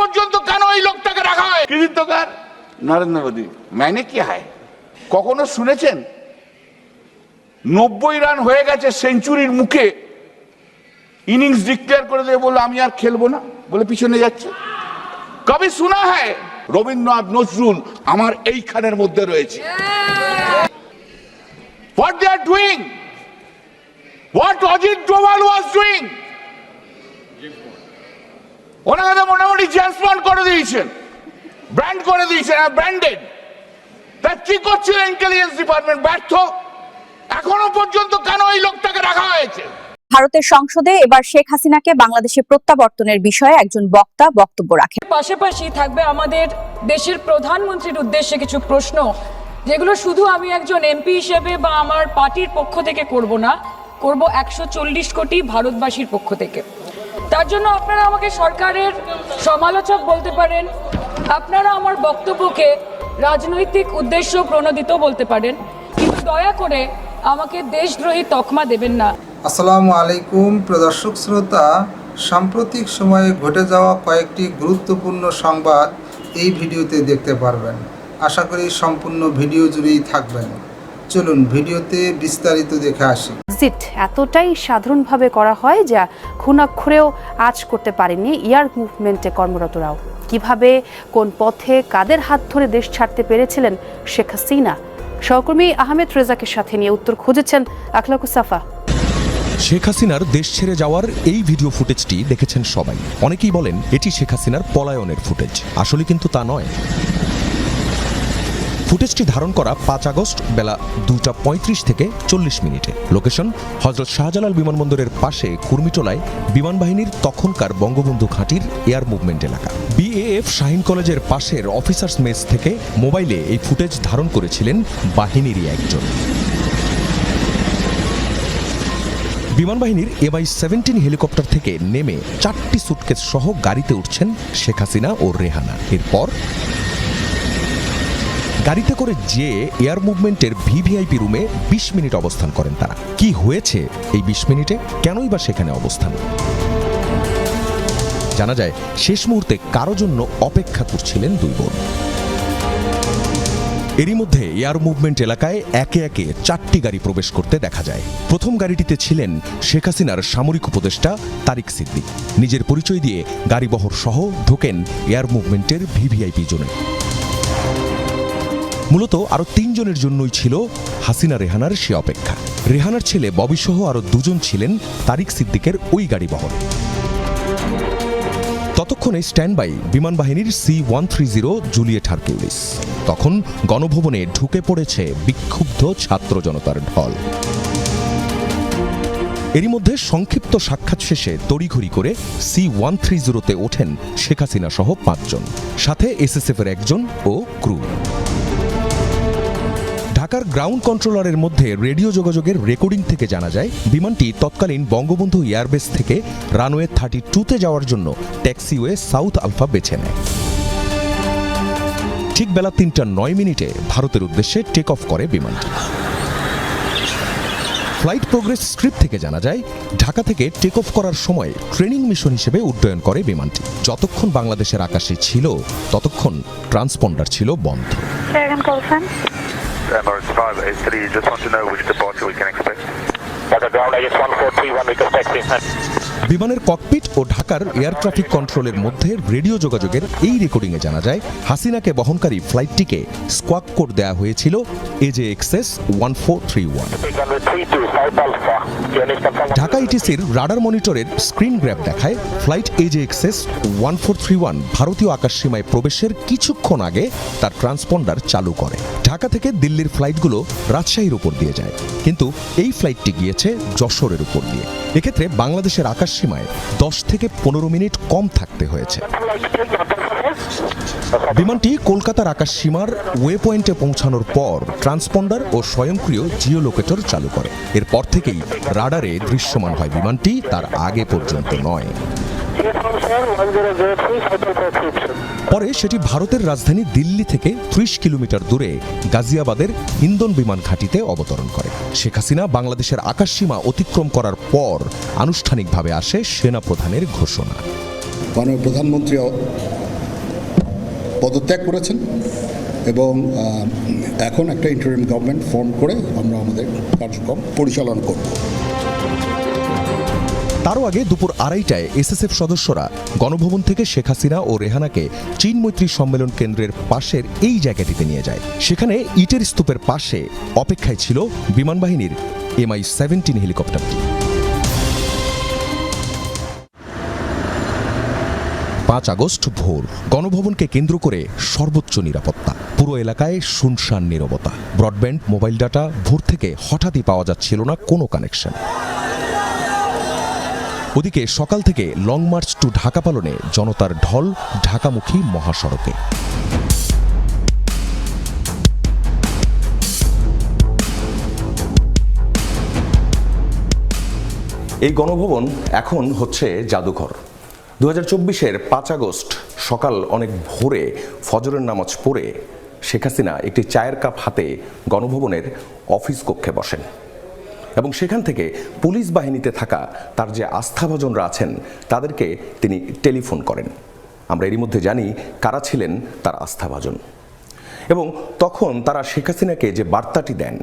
পর্যন্ত কেন ওই লোকটাকে রাখা হয়? কৃতিত্বকার। নরেন্দ্র মোদী মানে কি হয়? কখনো শুনেছেন? নব্বই রান হয়ে গেছে সেঞ্চুরির মুখে। ইনিংস ডিক্লেয়ার করে দিয়ে বলল আমি আর খেলব না। বলে পিছনে যাচ্ছে। কবে শোনা হয় রবীন্দ্রনাথ নজরুল আমার এইখানের মধ্যে রয়েছে। What they are doing what Ajit Doval was doing ওনাকে তো মোটামুটি বন্ড করে দিয়েছেন। ব্র্যান্ড করে দিয়েছেন ব্র্যান্ডেড তা কি করছিল ইন্টেলিজেন্স ডিপার্টমেন্ট ব্যর্থ। এখনও পর্যন্ত কেন এই লোকটাকে রাখা হয়েছে? ভারতের সংসদে এবার শেখ হাসিনাকে বাংলাদেশে প্রত্যাবর্তনের বিষয়ে একজন বক্তা বক্তব্য রাখেন। পাশাপাশি থাকবে আমাদের দেশের প্রধানমন্ত্রীর উদ্দেশ্যে কিছু প্রশ্ন যেগুলো শুধু আমি একজন এমপি হিসেবে বা আমার পার্টির পক্ষ থেকে করব না করব একশো চল্লিশ কোটি ভারতবাসীর পক্ষ থেকে। তার জন্য আপনারা আমাকে সরকারের সমালোচক বলতে পারেন, আপনারা আমার বক্তব্যকে রাজনৈতিক উদ্দেশ্য প্রণোদিত বলতে পারেন, কিন্তু দয়া করে আমাকে দেশদ্রোহী তকমা দেবেন না। আসসালামু আলাইকুম প্রদর্শক শ্রোতা, সাম্প্রতিক সময়ে ঘটে যাওয়া কয়েকটি গুরুত্বপূর্ণ সংবাদ এই ভিডিওতে দেখতে পারবেন। আশা করি সম্পূর্ণ ভিডিও জুড়েই থাকবেন। চলুন ভিডিওতে বিস্তারিত দেখে আসি। এক্সিট এতটাই সাধারণভাবে করা হয় যা খুনাক্ষরেও আজ করতে পারেনি ইয়ার মুভমেন্টে কর্মরতরাও। কীভাবে কোন পথে কাদের হাত ধরে দেশ ছাড়তে পেরেছিলেন শেখ হাসিনা? সহকর্মী আহমেদ রেজাকের সাথে নিয়ে উত্তর খুঁজেছেন আখলাকু সাফা। শেখ হাসিনার দেশ ছেড়ে যাওয়ার এই ভিডিও ফুটেজটি দেখেছেন সবাই। অনেকেই বলেন এটি শেখ হাসিনার পলায়নের ফুটেজ। আসলে কিন্তু তা নয়। ফুটেজটি ধারণ করা পাঁচ আগস্ট বেলা দুটা পঁয়ত্রিশ থেকে চল্লিশ মিনিটে। লোকেশন হজরত শাহজালাল বিমানবন্দরের পাশে কুর্মিটোলায় বিমান বাহিনীর তখনকার বঙ্গবন্ধু ঘাঁটির এয়ার মুভমেন্ট এলাকা। বিএএফ শাহিন কলেজের পাশের অফিসার্স মেস থেকে মোবাইলে এই ফুটেজ ধারণ করেছিলেন বাহিনীরই একজন। বিমান বাহিনীর এমআই সেভেন্টিন হেলিকপ্টার থেকে নেমে চারটি সুটকেস সহ গাড়িতে উঠছেন শেখ হাসিনা ও রেহানা। এরপর গাড়িতে করে যে এয়ার মুভমেন্টের ভিভিআইপি রুমে বিশ মিনিট অবস্থান করেন তারা। কি হয়েছে এই বিশ মিনিটে? কেনই বা সেখানে অবস্থান? জানা যায়, শেষ মুহূর্তে কারও জন্য অপেক্ষা করছিলেন দুই বোন। এরই মধ্যে এয়ার মুভমেন্ট এলাকায় একে একে চারটি গাড়ি প্রবেশ করতে দেখা যায়। প্রথম গাড়িটিতে ছিলেন শেখ হাসিনার সামরিক উপদেষ্টা তারিক সিদ্দিক। নিজের পরিচয় দিয়ে গাড়িবহর সহ ঢোকেন এয়ার মুভমেন্টের ভিভিআইপি জোনে। মূলত আরও তিনজনের জন্যই ছিল হাসিনা, রেহানার সে অপেক্ষা। রেহানার ছেলে ববি সহ আরও দুজন ছিলেন তারিক সিদ্দিকের ওই গাড়িবহরে ততক্ষণে স্ট্যান্ড বাই বিমান বাহিনীর C one three zero Juliet Hercules. তখন গণভবনে ঢুকে পড়েছে বিক্ষুব্ধ ছাত্র জনতার ঢল। এরই মধ্যে সংক্ষিপ্ত সাক্ষাৎ শেষে তড়িঘড়ি করে সি ওয়ান থ্রি জিরোতে ওঠেন শেখ হাসিনা সহ পাঁচজন, সাথে এসএসএফ এর একজন ও ক্রু। ঢাকার গ্রাউন্ড কন্ট্রোলারের মধ্যে রেডিও যোগাযোগের রেকর্ডিং থেকে জানা যায়, বিমানটি তৎকালীন বঙ্গবন্ধু এয়ারবেস থেকে রানওয়ে থার্টি টুতে যাওয়ার জন্য ট্যাক্সিওয়ে সাউথ আলফা বেছে নেয়। ঠিক বেলা তিনটা নয় মিনিটে ভারতের উদ্দেশ্যে টেক অফ করে বিমানটি। ফ্লাইট প্রোগ্রেস স্ক্রিপ্ট থেকে জানা যায়, ঢাকা থেকে টেক অফ করার সময় ট্রেনিং মিশন হিসেবে উড্ডয়ন করে বিমানটি। যতক্ষণ বাংলাদেশের আকাশে ছিল, ততক্ষণ ট্রান্সপন্ডার ছিল বন্ধ। Sir 583, just want to know which departure we can expect. Dr. Ground, I guess 1431, we can expect বিমানের ককপিট ও ঢাকার এয়ার ট্রাফিক কন্ট্রোলের মধ্যে রেডিও যোগাযোগের এই রেকর্ডিংয়ে জানা যায় হাসিনাকে বহনকারী ফ্লাইটটিকে স্কোয়াক কোড দেওয়া হয়েছিল A J X S one four three one Take runway 32, South Alpha. Unit confirm. Dhaka ইটিসির radar মনিটরের স্ক্রিন গ্র্যাব দেখায় flight A J X S one four three one ভারতীয় আকাশসীমায় প্রবেশের কিছুক্ষণ আগে তার ট্রান্সপন্ডার চালু করে ঢাকা থেকে দিল্লির ফ্লাইটগুলো রাজশাহীর উপর দিয়ে যায় কিন্তু এই ফ্লাইটটি গিয়েছে যশোরের উপর দিয়ে এক্ষেত্রে বাংলাদেশের আকাশ সীমায় দশ থেকে পনেরো মিনিট কম থাকতে হয়েছে। বিমানটি কলকাতার আকাশ সীমার ওয়ে পয়েন্টে পৌঁছানোর পর ট্রান্সপন্ডার ও স্বয়ংক্রিয় জিও লোকেটর চালু করে। এরপর থেকেই রাডারে দৃশ্যমান হয় বিমানটি, তার আগে পর্যন্ত নয়। পরে সেটি ভারতের রাজধানী দিল্লি থেকে ত্রিশ কিলোমিটার দূরে গাজিয়াবাদের হিন্দন বিমান ঘাঁটিতে অবতরণ করে। শেখ হাসিনা বাংলাদেশের আকাশসীমা অতিক্রম করার পর আনুষ্ঠানিকভাবে আসে সেনা প্রধানের ঘোষণা। মাননীয় প্রধানমন্ত্রী পদত্যাগ করেছেন এবং এখন একটা ইন্টারিম গভর্নমেন্ট ফর্ম করে আমরা আমাদের কার্যক্রম পরিচালনা করব। তারও আগে দুপুর আড়াইটায় এসএসএফ সদস্যরা গণভবন থেকে শেখ হাসিনা ও রেহানাকে চীন মৈত্রী সম্মেলন কেন্দ্রের পাশের এই জায়গাটিতে নিয়ে যায়। সেখানে ইটের স্তূপের পাশে অপেক্ষায় ছিল বিমান বাহিনীর এমআই সেভেন্টিন হেলিকপ্টারটি পাঁচ আগস্ট ভোর গণভবনকে কেন্দ্র করে সর্বোচ্চ নিরাপত্তা। পুরো এলাকায় শুনশান নীরবতা। ব্রডব্যান্ড, মোবাইল ডাটা, ভোর থেকে হঠাৎই পাওয়া যাচ্ছিল না কোনো কানেকশন। ওদিকে সকাল থেকে লং মার্চ টু ঢাকা পালনে জনতার ঢল ঢাকামুখী মহাসড়কে। এই গণভবন এখন হচ্ছে জাদুঘর। দু হাজার চব্বিশের পাঁচ আগস্ট সকাল অনেক ভোরে ফজরের নামাজ পড়ে শেখ হাসিনা একটি চায়ের কাপ হাতে গণভবনের অফিস কক্ষে বসেন। এবং সেখান থেকে পুলিশ বাহিনীতে থাকা তার যে আস্থাভাজনরা আছেন, তাদেরকে তিনি টেলিফোন করেন। আমরা এরই মধ্যে জানি কারা ছিলেন তার আস্থাভাজন। এবং তখন তারা শেখ হাসিনাকে যে বার্তাটি দেন,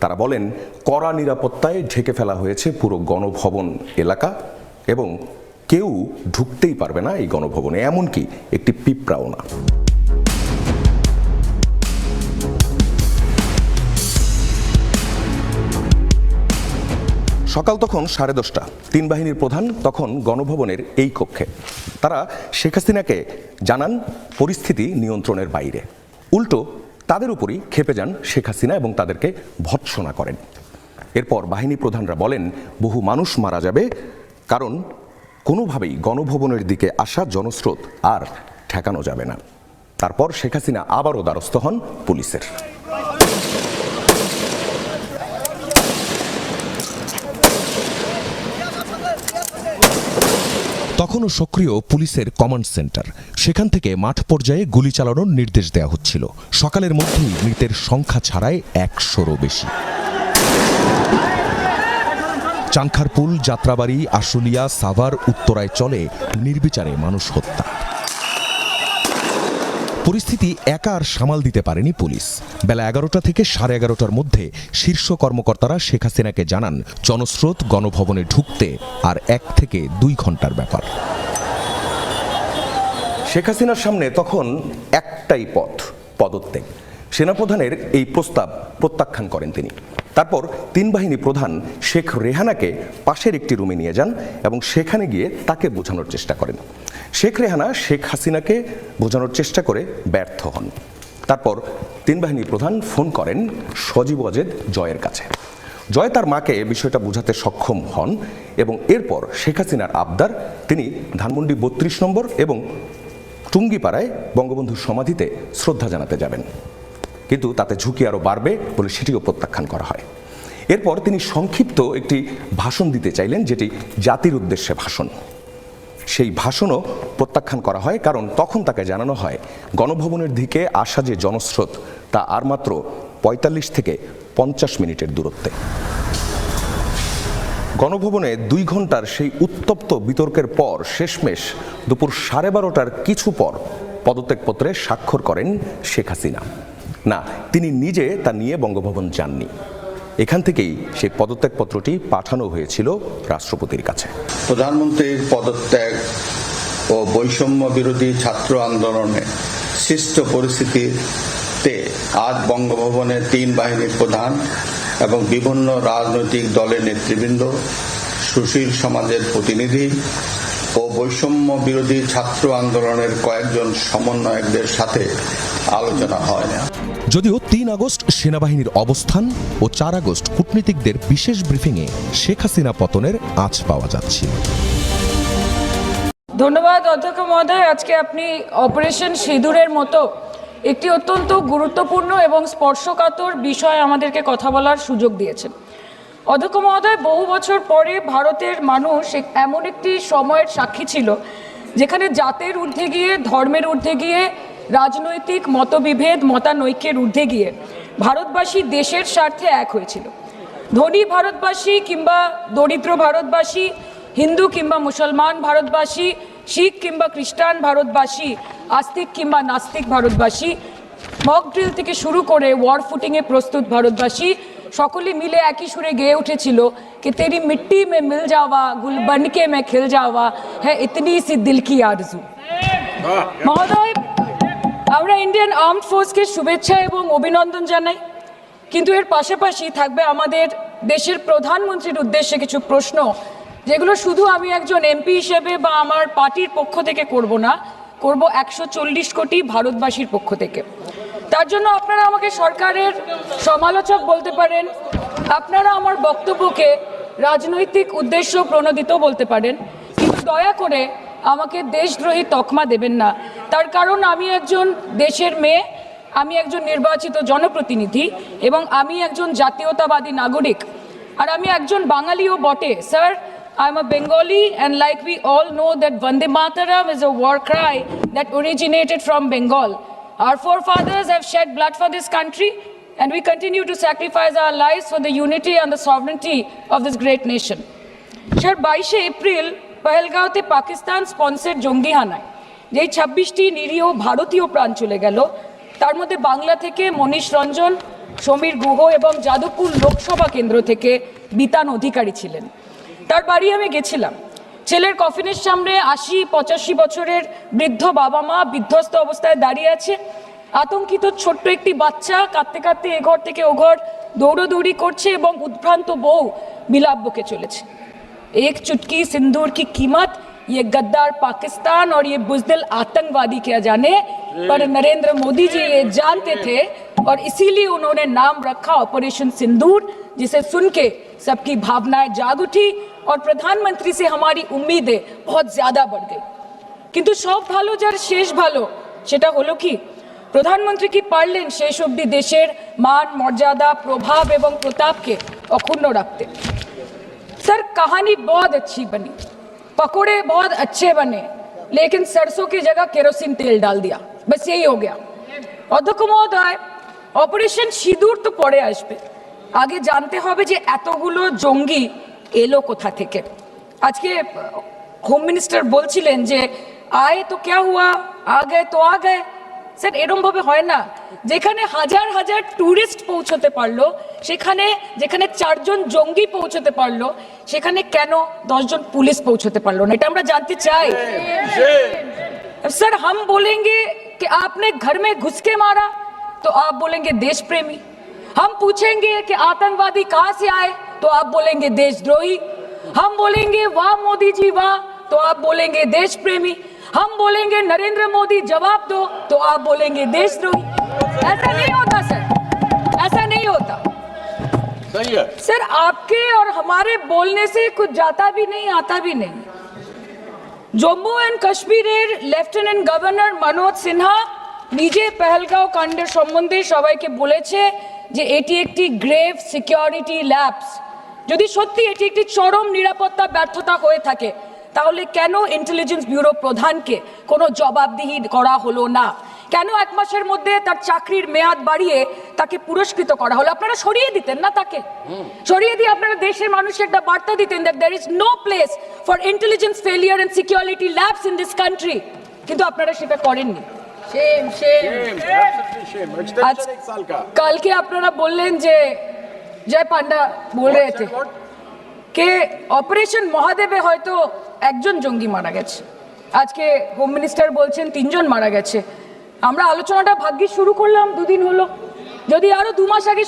তারা বলেন, কড়া নিরাপত্তায় ঢেকে ফেলা হয়েছে পুরো গণভবন এলাকা এবং কেউ ঢুকতেই পারবে না এই গণভবনে, এমনকি একটি পিঁপড়াও না। সকাল তখন সাড়ে দশটা। তিন বাহিনীর প্রধান তখন গণভবনের এই কক্ষে। তারা শেখ হাসিনাকে জানান, পরিস্থিতি নিয়ন্ত্রণের বাইরে। উল্টো, তাদের উপরই খেপে যান শেখ হাসিনা এবং তাদেরকে ভৎসনা করেন। এরপর বাহিনী প্রধানরা বলেন, বহু মানুষ মারা যাবে, কারণ কোনোভাবেই গণভবনের দিকে আসা জনস্রোত আর ঠেকানো যাবে না। তারপর শেখ হাসিনা আবারও দ্বারস্থ হন পুলিশের। তখনও সক্রিয় পুলিশের কমান্ড সেন্টার সেখান থেকে মাঠ পর্যায়ে গুলি চালানোর নির্দেশ দেওয়া হচ্ছিল। সকালের মধ্যেই মৃতের সংখ্যা ছাড়ায় একশোরও বেশি। চাংখারপুল, যাত্রাবাড়ি, আশুলিয়া, সাভার, উত্তরায় চলে নির্বিচারে মানুষ হত্যা। পরিস্থিতি একা আর সামাল দিতে পারেনি পুলিশ। বেলা এগারোটা থেকে সাড়ে এগারোটার মধ্যে শীর্ষ কর্মকর্তারা শেখ হাসিনাকে জানান, জনস্রোত গণভবনে ঢুকতে আর এক থেকে দুই ঘণ্টার ব্যাপার। শেখ হাসিনার সামনে তখন একটাই পথ, পদত্যাগ। সেনাপ্রধানের এই প্রস্তাব প্রত্যাখ্যান করেন তিনি। তারপর তিন বাহিনী প্রধান শেখ রেহানাকে পাশের একটি রুমে নিয়ে যান এবং সেখানে গিয়ে তাকে বোঝানোর চেষ্টা করেন। শেখ রেহানা শেখ হাসিনাকে বোঝানোর চেষ্টা করে ব্যর্থ হন। তারপর তিন বাহিনী প্রধান ফোন করেন সজীব অজেদ জয়ের কাছে। জয় তার মাকে বিষয়টা বোঝাতে সক্ষম হন এবং এরপর শেখ হাসিনার আবদার, তিনি ধানমন্ডি বত্রিশ নম্বর এবং টুঙ্গিপাড়ায় বঙ্গবন্ধুর সমাধিতে শ্রদ্ধা জানাতে যাবেন। কিন্তু তাতে ঝুঁকি আরও বাড়বে বলে সেটিও প্রত্যাখ্যান করা হয়। এরপর তিনি সংক্ষিপ্ত একটি ভাষণ দিতে চাইলেন, যেটি জাতির উদ্দেশ্যে ভাষণ। সেই ভাষণও প্রত্যাখ্যান করা হয়, কারণ তখন তাকে জানানো হয়, গণভবনের দিকে আসা যে জনস্রোত, তা আর মাত্র পঁয়তাল্লিশ থেকে পঞ্চাশ মিনিটের দূরত্বে। গণভবনে দুই ঘণ্টার সেই উত্তপ্ত বিতর্কের পর শেষমেশ দুপুর সাড়ে বারোটার কিছু পর পদত্যাগপত্রে স্বাক্ষর করেন শেখ হাসিনা। না, তিনি নিজে তা নিয়ে বঙ্গভবন যাননি। এখান থেকেই সেই পদত্যাগপত্রটি পাঠানো হয়েছিল রাষ্ট্রপতির কাছে। প্রধানমন্ত্রীর পদত্যাগ ও বৈষম্য বিরোধী ছাত্র আন্দোলনে সৃষ্ট পরিস্থিতিতে আজ বঙ্গভবনের তিন বাহিনীর প্রধান এবং বিভিন্ন রাজনৈতিক দলের নেতৃবৃন্দ, সুশীল সমাজের প্রতিনিধি ও বৈষম্য বিরোধী ছাত্র আন্দোলনের কয়েকজন সমন্বয়কদের সাথে আলোচনা হয় যদিও তিন আগস্ট সেনাবাহিনীর অবস্থান ও চার আগস্ট কূটনীতিকদের বিশেষ ব্রিফিংয়ে শেখ হাসিনা পতনের আঁচ পাওয়া যাচ্ছিল ধন্যবাদ অধ্যক্ষ মহোদয়। আজকে আপনি অপারেশন সিঁদুরের মতো একটি অত্যন্ত গুরুত্বপূর্ণ এবং স্পর্শকাতর বিষয় আমাদেরকে কথা বলার সুযোগ দিয়েছেন। অধ্যক্ষ মহোদয় বহু বছর পরে ভারতের মানুষ এমন একটি সময়ের সাক্ষী ছিল যেখানে জাতের ঊর্ধ্বে গিয়ে ধর্মের ঊর্ধ্বে গিয়ে রাজনৈতিক মতবিভেদ মতানৈক্যের ঊর্ধ্বে গিয়ে ভারতবাসী দেশের স্বার্থে এক হয়েছিল ধনী ভারতবাসী কিংবা দরিদ্র ভারতবাসী হিন্দু কিংবা মুসলমান ভারতবাসী শিখ কিংবা খ্রিস্টান ভারতবাসী আস্তিক কিংবা নাস্তিক ভারতবাসী মক ড্রিল থেকে শুরু করে ওয়ার ফুটিংয়ে প্রস্তুত ভারতবাসী সকলে মিলে একই সুরে গেয়ে উঠেছিল कि तेरी मिट्टी में मिल जावा गुल बन के मैं खिल जावा है इतनी सी दिल की आरजू মহোদয় আমরা ইন্ডিয়ান আর্মড ফোর্সকে শুভেচ্ছা এবং অভিনন্দন জানাই। কিন্তু এর পাশাপাশি থাকবে আমাদের দেশের প্রধানমন্ত্রীর উদ্দেশ্যে কিছু প্রশ্ন, যেগুলো শুধু আমি একজন এমপি হিসেবে বা আমার পার্টির পক্ষ থেকে করব না, করব একশো চল্লিশ কোটি ভারতবাসীর পক্ষ থেকে। তার জন্য আপনারা আমাকে সরকারের সমালোচক বলতে পারেন, আপনারা আমার বক্তব্যকে রাজনৈতিক উদ্দেশ্য প্রণোদিত বলতে পারেন, কিন্তু দয়া করে আমাকে দেশদ্রোহী তকমা দেবেন না। তার কারণ আমি একজন দেশের মেয়ে আমি একজন নির্বাচিত জনপ্রতিনিধি এবং আমি একজন জাতীয়তাবাদী নাগরিক আর আমি একজন বাঙালিও বটে sir I am a Bengali and like we all know that Bande Mataram is a war cry that originated from Bengal Our forefathers have shed blood for this country, and we continue to sacrifice our lives for the unity and the sovereignty of this great nation. Sir বাইশে April পহেলগাঁওতে Pakistan স্পন্সের জঙ্গি হানায় যে ছাব্বিশটি নিরীহ ভারতীয় প্রাণ চলে গেল, তার মধ্যে বাংলা থেকে মনীষ রঞ্জন, সমীর গুহ এবং যাদবপুর লোকসভা কেন্দ্র থেকে বিতান অধিকারী ছিলেন। তার বাড়ি আমি গেছিলাম। ছেলের কফিনের সামনে আশি পঁচাশি বছরের বৃদ্ধ বাবা মা বিধ্বস্ত অবস্থায় দাঁড়িয়ে আছে। আতঙ্কিত ছোট্ট একটি বাচ্চা কাঁদতে কাঁদতে এ ঘর থেকে ও ঘর দৌড়োদৌড়ি করছে এবং উদ্ভ্রান্ত বউ বিলাপ বকে চলেছে। এক চুটকি সিন্দুর কি কিমাত? ये गद्दार पाकिस्तान और ये बुजदिल आतंकवादी क्या जाने पर नरेंद्र मोदी जी ये जानते थे और इसीलिए उन्होंने नाम रखा ऑपरेशन सिंदूर जिसे सुन के सबकी भावनाएं जाग उठी और प्रधानमंत्री से हमारी उम्मीदें बहुत ज्यादा बढ़ गई কিন্তু সব ভালো যার শেষ ভালো সেটা হলো কি প্রধানমন্ত্রী কি পারলেন শেষ অবধি দেশের মান মর্যাদা প্রভাব এবং প্রতাপকে অক্ষুণ্ণ রাখতে सर कहानी बहुत अच्छी बनी पकोड़े बहुत अच्छे बने लेकिन सरसों की जगह केरोसिन तेल डाल दिया बस यही हो गया অধ্যক্ষ মহোদয় অপারেশন সিঁদুর তো পরে আসবে আগে জানতে হবে যে এতগুলো জঙ্গি এলো কোথা থেকে আজকে হোম মিনিস্টার বলছিলেন যে আয় তো ক্যা হুয়া আ গে তো আ গে স্যার এরম ভাবে হয় না যেখানে হাজার হাজার ট্যুরিস্ট পৌঁছতে পারলো সেখানে যেখানে চারজন জঙ্গি পৌঁছতে পারলো সেখানে কেন দশজন পুলিশ পৌঁছতে পারলো না এটা আমরা জানতে চাই सर हम बोलेंगे कि आपने घर में घुस के मारा तो आप बोलेंगे देश प्रेमी हम पूछेंगे कि आतंकवादी कहां से आए तो आप बोलेंगे देशद्रोही हम बोलेंगे वाह मोदी जी वाह तो आप बोलेंगे देश प्रेमी हम बोलेंगे नरेंद्र मोदी जवाब दो तो आप बोलेंगे देशद्रोही ऐसा नहीं होता सर ऐसा नहीं होता सही है सर आपके और हमारे बोलने से कुछ जाता भी नहीं आता भी नहीं জম্মু অ্যান্ড কাশ্মীরের লেফটেন্যান্ট গভর্নর মনোজ সিনহা নিজে পেহেলগাঁও কাণ্ডের সম্বন্ধে সবাইকে বলেছে যে এটি একটি গ্রেভ সিকিউরিটি ল্যাপস যদি সত্যি এটি একটি চরম নিরাপত্তা ব্যর্থতা হয়ে থাকে তাহলে কেন ইন্টেলিজেন্স ব্যুরো প্রধানকে কোনো জবাবদিহি করা হলো না? কেন এক মাসের মধ্যে তার চাকরির মেয়াদ বাড়িয়ে তাকে পুরস্কৃত করা হলো? আপনারা সরিয়ে দিতেন না তাকে? সরিয়ে দিয়ে আপনারা দেশের মানুষের একটা বার্তা দিতেন that there is no place for intelligence failure and security lapse in this country কিন্তু আপনারা সেটা করেননি। আজ কালকে আপনারা বললেন যে জয় পান্ডা বল রে কে অপারেশন মহাদেবে হয়তো একজন জঙ্গি মারা গেছে। আজকে হোম মিনিস্টার বলছেন তিনজন মারা গেছে। আমরা আলোচনাটা ভাগ্যে শুরু করলাম, দুদিন হলো। যদি আরও দু মাস আগে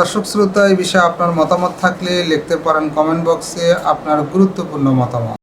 দর্শক শ্রোতা, এই বিষয়ে আপনার মতামত থাকলে লিখতে পারেন কমেন্ট বক্সে আপনার গুরুত্বপূর্ণ মতামত।